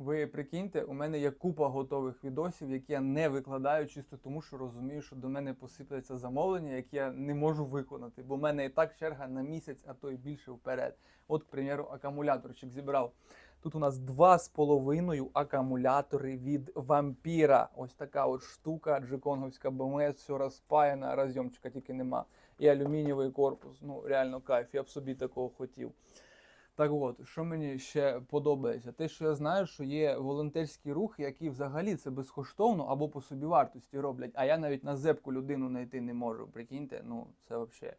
Ви прикиньте, у мене є купа готових відосів, які я не викладаю чисто тому, що розумію, що до мене посипляться замовлення, які я не можу виконати, бо в мене і так черга на місяць, а то й більше вперед. От, к примеру, акумуляторчик зібрав. Тут у нас два з половиною акумулятори від вампіра. Ось така от штука, джеконговська БМС, все розпаяна, розйомчика тільки нема. І алюмінієвий корпус. Ну, реально кайф, я б собі такого хотів. Так от, що мені ще подобається? Те, що я знаю, що є волонтерські рухи, які взагалі це безкоштовно або по собівартості роблять, а я навіть на зепку людину знайти не можу. Прикиньте, ну це взагалі.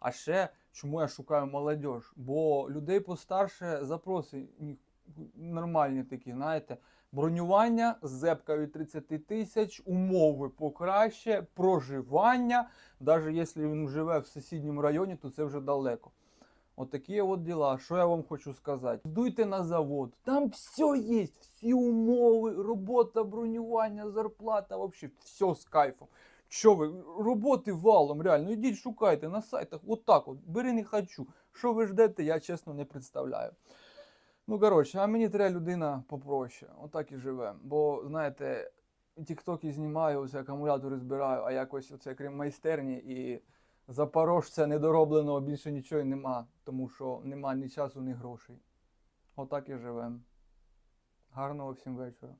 А ще чому я шукаю молодь? Бо людей постарше запроси нормальні такі, знаєте. Бронювання з зепкою 30 тисяч, умови покраще, проживання. Навіть якщо він живе в сусідньому районі, то це вже далеко. Отакі от діла. Що я вам хочу сказати? Дуйте на завод. Там все є, всі умови, робота, бронювання, зарплата, взагалі все з кайфом. Що ви, роботи валом, реально, ідіть шукайте на сайтах, отак от, бери не хочу. Що ви ждете, я чесно не представляю. Ну, коротше, а мені треба людина попроще. Отак і живе. Бо, знаєте, тіктоки знімаю, ось акумулятори збираю, а якось оце крім майстерні і запорожця недоробленого більше нічого нема, тому що нема ні часу, ні грошей. Отак і живемо. Гарного всім вечора.